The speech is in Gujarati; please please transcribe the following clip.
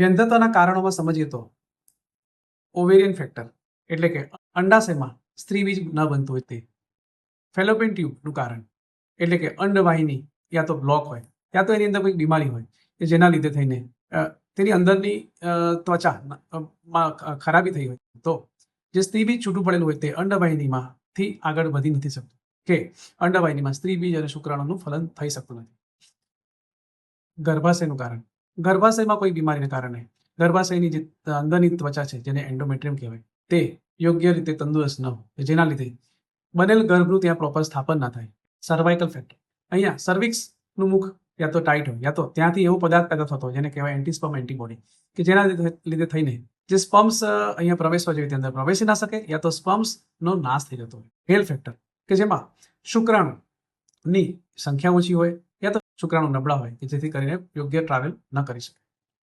વ્યંધતાના કારણોમાં સમજીએ તો ઓવેરિયન ફેક્ટર એટલે કે અંડાશયમાં સ્ત્રીબીજ ન બનતું હોય તે. ફેલોપિન ટ્યુબનું કારણ એટલે કે અંડવાહિની યા તો બ્લોક હોય, યા તો એની અંદર કોઈ બીમારી હોય કે જેના લીધે થઈને તેની અંદરની ત્વચા માં ખરાબી થઈ હોય. તો જે સ્ત્રીબીજ છૂટું પડેલું હોય તે અંડવાહિનીમાંથી આગળ વધી નથી શકતું કે અંડવાહિનીમાં સ્ત્રીબીજ અને શુક્રાણુનું ફલન થઈ શકતું નથી. ગર્ભાશયનું કારણ ગર્ભાશયમાં કોઈ બીમારીને કારણે ગર્ભાશયની જે અંદરની ત્વચા છે, જેને એન્ડોમેટ્રિયમ કહેવાય, તે યોગ્ય રીતે તંદુરસ્ત ન હોય. જેના લીધે બનેલ ગર્ભનું ત્યાં પ્રોપર સ્થાપન ના થાય. સર્વાઇકલ ફેક્ટર અહીંયા સર્વિક્સનું મુખ યા તો ટાઈટ હોય, યા તો ત્યાંથી એવો પદાર્થ પેદા થતો હોય, જેને કહેવાય એન્ટીસ્પમ એન્ટીબોડી કે જેના લીધે થઈને જે સ્પમ્સ અહીંયા પ્રવેશવા જેવી અંદર પ્રવેશી ના શકે, યા તો સ્પમ્સનો નાશ થઈ જતો હોય. હેલ ફેક્ટર કે જેમાં શુક્રાણુની સંખ્યા ઓછી હોય શુક્રાણુ નબળા હોય કે જેથી કરીને યોગ્ય ટ્રાવેલ ન કરી શકે.